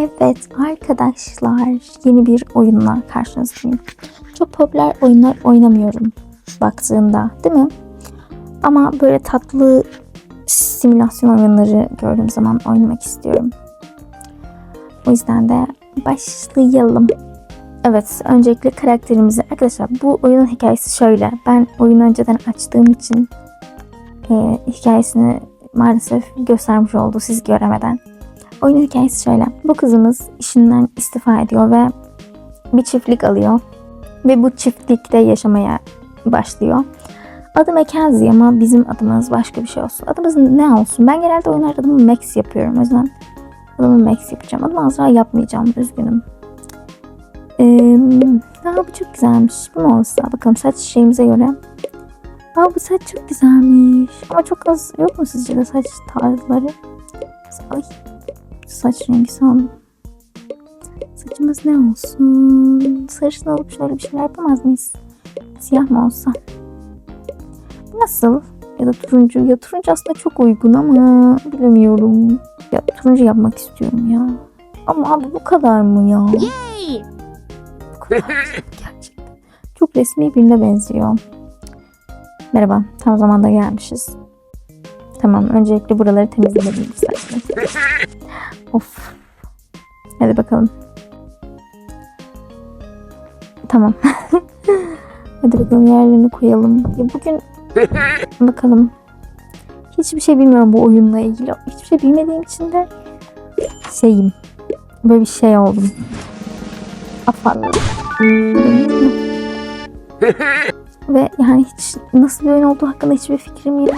Evet arkadaşlar yeni bir oyunla karşınızdayım. Çok popüler oyunlar oynamıyorum baktığında değil mi? Ama böyle tatlı simülasyon oyunları gördüğüm zaman oynamak istiyorum. O yüzden de başlayalım. Evet öncelikle karakterimizi arkadaşlar bu oyunun hikayesi şöyle. Ben oyunu önceden açtığım için e, hikayesini maalesef göstermiş oldu siz göremeden. Oyunun hikayesi şöyle. Bu kızımız işinden istifa ediyor ve bir çiftlik alıyor. Ve bu çiftlikte yaşamaya başlıyor. Adı Mackenzie ama bizim adımız başka bir şey olsun. Adımız ne olsun? Ben genelde oyunlarda adımı Max yapıyorum. O yüzden adımı Max yapacağım. Adımı Azra yapmayacağım. Üzgünüm. Ee, daha bu çok güzelmiş. Bu mu olsa? Bakalım saç şeyimize göre. Aa bu saç çok güzelmiş. Ama çok az yok mu sizce de saç tarzları? Ay saç rengi sandım. Saçımız ne olsun? Sarışın alıp şöyle bir şeyler yapamaz mıyız? Siyah mı olsa? Nasıl? Ya da turuncu. Ya turuncu aslında çok uygun ama bilemiyorum. Ya turuncu yapmak istiyorum ya. Ama abi bu kadar mı ya? Yay! Bu kadar gerçekten. Çok resmi birine benziyor. Merhaba. Tam zamanda gelmişiz. Tamam. Öncelikle buraları temizlemeliyim istersen. Of. Hadi bakalım. Tamam. Hadi bakalım yerlerini koyalım. Ya bugün bakalım. Hiçbir şey bilmiyorum bu oyunla ilgili. Hiçbir şey bilmediğim için de şeyim. Böyle bir şey oldum. Afalladım. Ve yani hiç nasıl bir oyun olduğu hakkında hiçbir fikrim yok.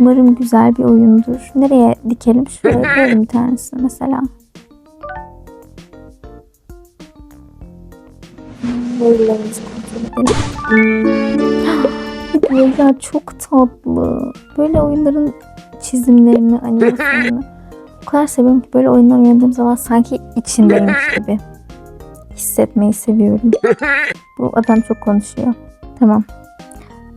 Umarım güzel bir oyundur. Nereye dikelim? Şuraya koyalım bir tanesini mesela. Verilerimizi kontrol edelim. Hediye ya çok tatlı. Böyle oyunların çizimlerini, animasyonunu o kadar seviyorum ki böyle oyunlar oynadığım zaman sanki içindeymiş gibi hissetmeyi seviyorum. Bu adam çok konuşuyor. Tamam.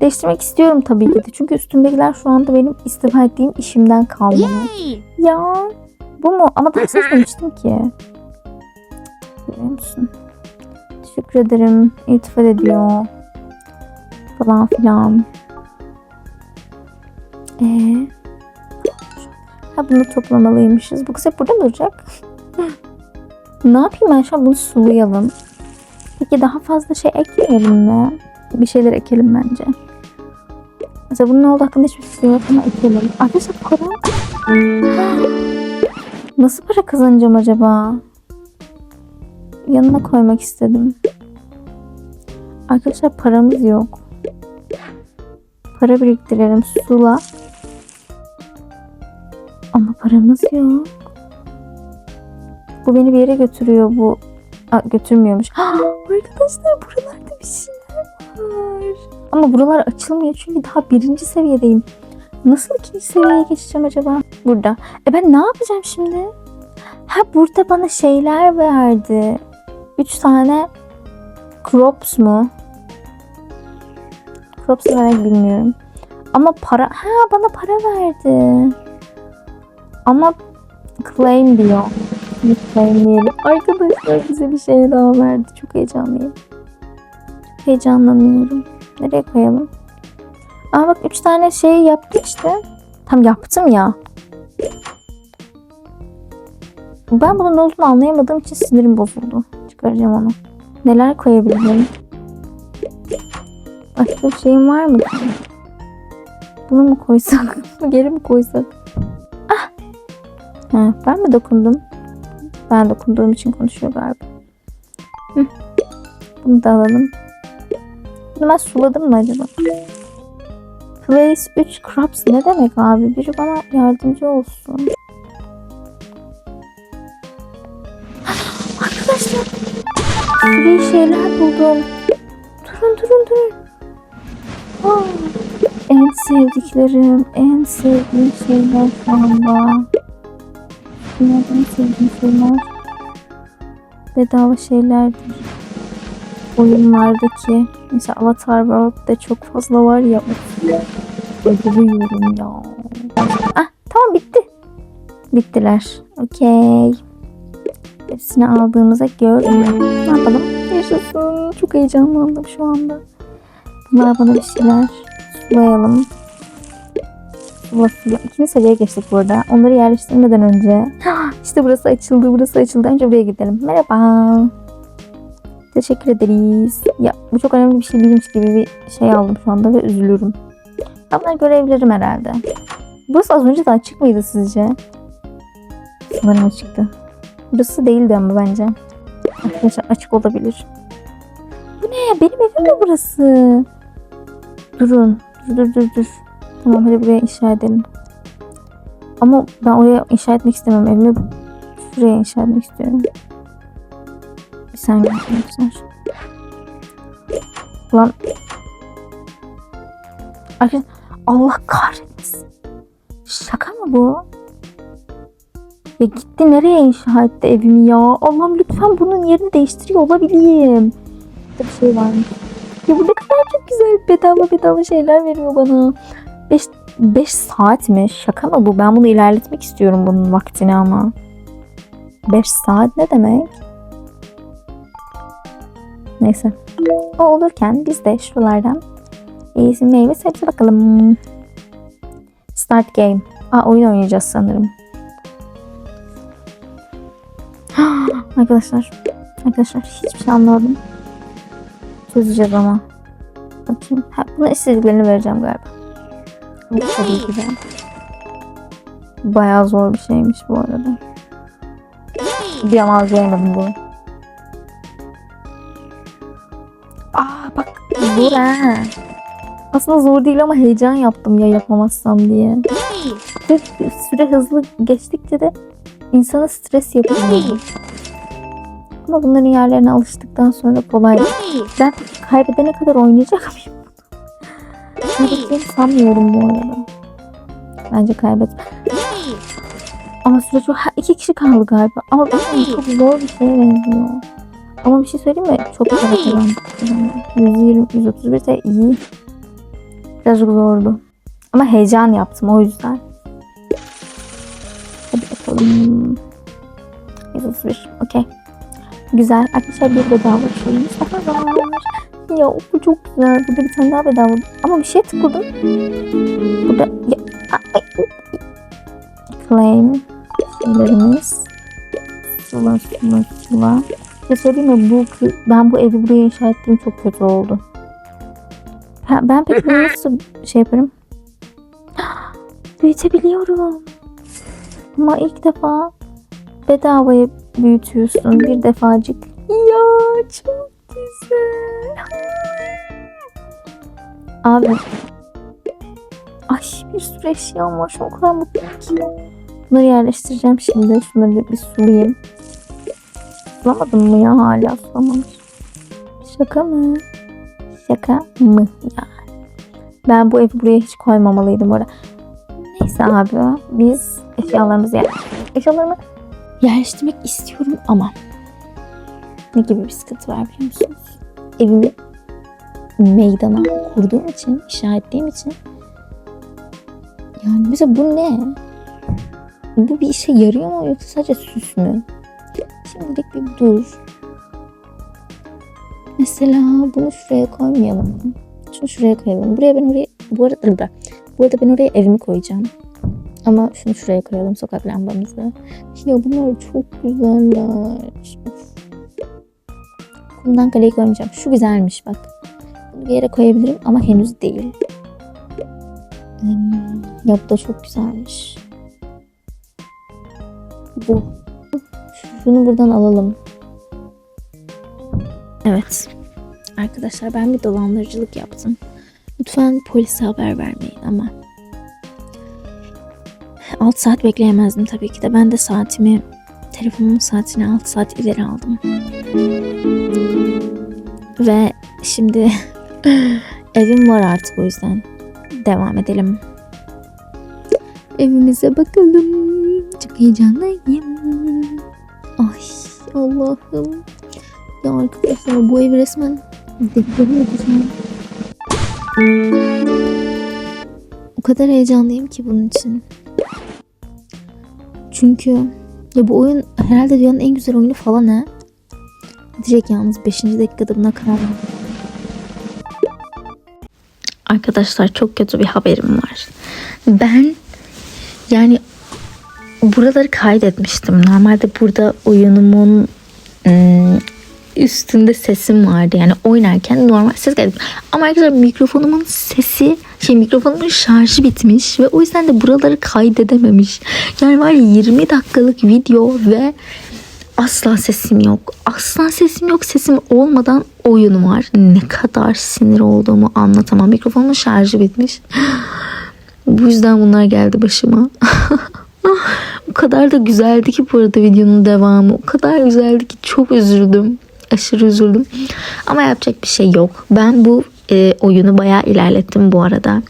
Değiştirmek istiyorum tabii ki de. Çünkü üstümdekiler şu anda benim istifa ettiğim işimden kalmalı. Yay! Ya bu mu? Ama daha seçmemiştim ki. Görüyor musun? Teşekkür ederim. İltifat ediyor. Falan filan. Ee, ha bunu toplamalıymışız. Bu kız hep burada mı duracak? ne yapayım ben şu an bunu sulayalım. Peki daha fazla şey ekleyelim mi? Bir şeyler ekelim bence. Mesela bunun ne olduğu hakkında hiçbir fikrim yok ama ekelim. Arkadaşlar para Nasıl para kazanacağım acaba? Yanına koymak istedim. Arkadaşlar paramız yok. Para biriktirelim. Sula. Ama paramız yok. Bu beni bir yere götürüyor bu. Aa, götürmüyormuş. Arkadaşlar buralarda bir şeyler var. Ama buralar açılmıyor çünkü daha birinci seviyedeyim. Nasıl ikinci seviyeye geçeceğim acaba? Burada. E ben ne yapacağım şimdi? Ha burada bana şeyler verdi. Üç tane crops mu? Crops demek bilmiyorum. Ama para... Ha bana para verdi. Ama claim diyor. Claimleyelim. Arkadaşlar bize bir şey daha verdi. Çok heyecanlıyım. Heyecanlanıyorum. Nereye koyalım? Aa bak üç tane şey yaptı işte. Tam yaptım ya. Ben bunun ne olduğunu anlayamadığım için sinirim bozuldu. Çıkaracağım onu. Neler koyabilirim? Başka bir şeyim var mı? Bunu mu koysak? Geri mi koysak? Ah! Ha, ben mi dokundum? Ben dokunduğum için konuşuyor galiba. Hı. Bunu da alalım. Ben suladım mı acaba? Place 3 crops ne demek abi? Biri bana yardımcı olsun. Arkadaşlar free şeyler buldum. Durun durun durun. Aa, en sevdiklerim, en sevdiğim şeyler şu anda. En sevdiğim şeyler. Bedava şeylerdir. Oyunlardaki mesela Avatar World'de çok fazla var ya. Bayılıyorum ya. Ah tamam bitti. Bittiler. Okey. hepsini aldığımıza göre ne yapalım? Yaşasın. Çok heyecanlandım şu anda. Bunlar bana bir şeyler sulayalım. Sula sula. İkinci seviyeye geçtik burada. Onları yerleştirmeden önce. işte burası açıldı. Burası açıldı. Önce buraya gidelim. Merhaba. Teşekkür ederiz. Ya bu çok önemli bir şey değilmiş gibi bir şey aldım şu anda ve üzülüyorum. Ben görebilirim herhalde. Burası az önce de açık mıydı sizce? Sanırım açıktı. Burası değildi ama bence. Arkadaşlar açık olabilir. Bu ne? Benim evim mi burası? Durun. Dur dur dur dur. Tamam hadi buraya inşa edelim. Ama ben oraya inşa etmek istemiyorum. Evimi şuraya inşa etmek istiyorum. Saniye arkadaşlar. Lan. Arkadaşlar Allah kahretsin. Şaka mı bu? Ya gitti nereye inşa etti evimi ya? Allah'ım lütfen bunun yerini değiştiriyor olabileyim. Bir şey varmış. Ya bu ne kadar çok güzel bedava bedava şeyler veriyor bana. 5 5 saat mi? Şaka mı bu? Ben bunu ilerletmek istiyorum bunun vaktini ama. 5 saat ne demek? Neyse. O olurken biz de şuralardan iyisi meyve sebze bakalım. Start game. Aa oyun oynayacağız sanırım. Arkadaşlar. Arkadaşlar hiçbir şey anlamadım. Çözeceğiz ama. Bakayım. Ha, buna istediklerini vereceğim galiba. Tabii de. Bayağı zor bir şeymiş bu arada. Bir an algılayamadım bunu. Zor ha. Aslında zor değil ama heyecan yaptım ya yapamazsam diye. Ve süre hızlı geçtikçe de insana stres yapıyor. Ama bunların yerlerine alıştıktan sonra kolay. Ben kaybedene kadar oynayacak mıyım? Kaybedeceğimi sanmıyorum bu arada. Bence kaybet. Ama süre çok... Ha, iki kişi kaldı galiba. Ama benim çok zor bir şeye benziyor. Ama bir şey söyleyeyim mi? Çok kazandık. 120, 131 de iyi. Birazcık zordu. Ama heyecan yaptım o yüzden. Hadi bakalım. 131. Okey. Güzel. Arkadaşlar bir bedava şeyimiz var. Ya bu çok güzel. Burada bir tane daha bedava. Ama bir şey tıkladım. Burada ya, ay, ay, claim şeylerimiz. Sula sula sula. Şey söyleyeyim mi? Bu, ben bu evi buraya inşa ettiğim çok kötü oldu. Ha, ben peki bunu nasıl şey yaparım? Büyütebiliyorum. Ama ilk defa bedavaya büyütüyorsun bir defacık. Ya çok güzel. Abi. Ay bir sürü eşyam var. Şu o kadar mutluyum ki. Bunları yerleştireceğim şimdi. Şunları bir sulayayım. Sulamadım mı ya hala sulamamış. Şaka mı? Şaka mı ya? Ben bu evi buraya hiç koymamalıydım orada. Neyse abi biz eşyalarımızı yer eşyalarımı yerleştirmek istiyorum ama ne gibi bir sıkıntı var biliyor musunuz? Evimi meydana kurduğum için, inşa için yani mesela bu ne? Bu bir işe yarıyor mu yoksa sadece süs mü? Şimdilik bir dur. Mesela bunu şuraya koymayalım. Şunu şuraya koyalım. Buraya ben oraya bu arada bu arada ben oraya evimi koyacağım. Ama şunu şuraya koyalım sokak lambamızı. Ya bunlar çok güzeller. Kumdan kaleyi koymayacağım. Şu güzelmiş bak. Bunu bir yere koyabilirim ama henüz değil. Hmm, ya bu da çok güzelmiş. Bu. Şunu buradan alalım. Evet. Arkadaşlar ben bir dolandırıcılık yaptım. Lütfen polise haber vermeyin ama 6 saat bekleyemezdim tabii ki de. Ben de saatimi, telefonumun saatini 6 saat ileri aldım. Ve şimdi evim var artık o yüzden. Devam edelim. Evimize bakalım. Çok heyecanlıyım. Ay Allah'ım. Ya arkadaşlar bu ev resmen dekore edeceğim. O kadar heyecanlıyım ki bunun için. Çünkü ya bu oyun Herhalde dünyanın en güzel oyunu falan ha. Diyecek yalnız 5. dakikada buna karar. Arkadaşlar çok kötü bir haberim var. Ben yani buraları kaydetmiştim. Normalde burada oyunumun ım, üstünde sesim vardı. Yani oynarken normal ses geldi. Ama arkadaşlar mikrofonumun sesi şey mikrofonumun şarjı bitmiş ve o yüzden de buraları kaydedememiş. Yani var ya 20 dakikalık video ve asla sesim yok. Asla sesim yok. Sesim olmadan oyun var. Ne kadar sinir olduğumu anlatamam. Mikrofonun şarjı bitmiş. Bu yüzden bunlar geldi başıma. o kadar da güzeldi ki bu arada videonun devamı. O kadar güzeldi ki çok üzüldüm. Aşırı üzüldüm. Ama yapacak bir şey yok. Ben bu e, oyunu bayağı ilerlettim bu arada.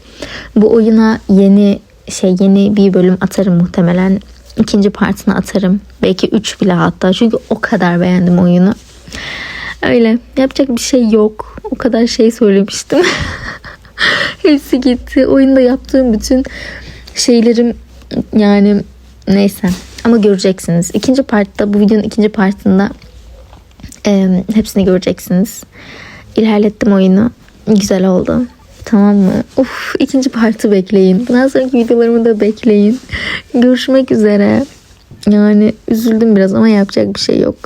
Bu oyuna yeni şey yeni bir bölüm atarım muhtemelen. İkinci partını atarım. Belki 3 bile hatta. Çünkü o kadar beğendim oyunu. Öyle. Yapacak bir şey yok. O kadar şey söylemiştim. Hepsi gitti. Oyunda yaptığım bütün şeylerim yani neyse. Ama göreceksiniz. İkinci partta bu videonun ikinci partında e, hepsini göreceksiniz. İlerlettim oyunu. Güzel oldu. Tamam mı? Uf ikinci partı bekleyin. Bundan sonraki videolarımı da bekleyin. Görüşmek üzere. Yani üzüldüm biraz ama yapacak bir şey yok.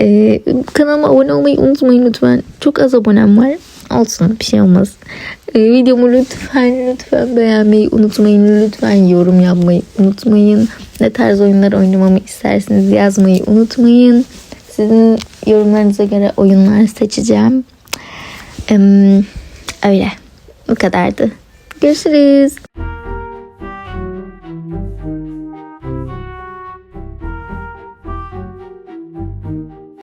Ee, kanalıma abone olmayı unutmayın lütfen. Çok az abonem var. Olsun bir şey olmaz. Ee, videomu lütfen lütfen beğenmeyi unutmayın. Lütfen yorum yapmayı unutmayın. Ne tarz oyunlar oynamamı isterseniz yazmayı unutmayın. Sizin yorumlarınıza göre oyunlar seçeceğim. Ee, öyle. Bu kadardı. Görüşürüz.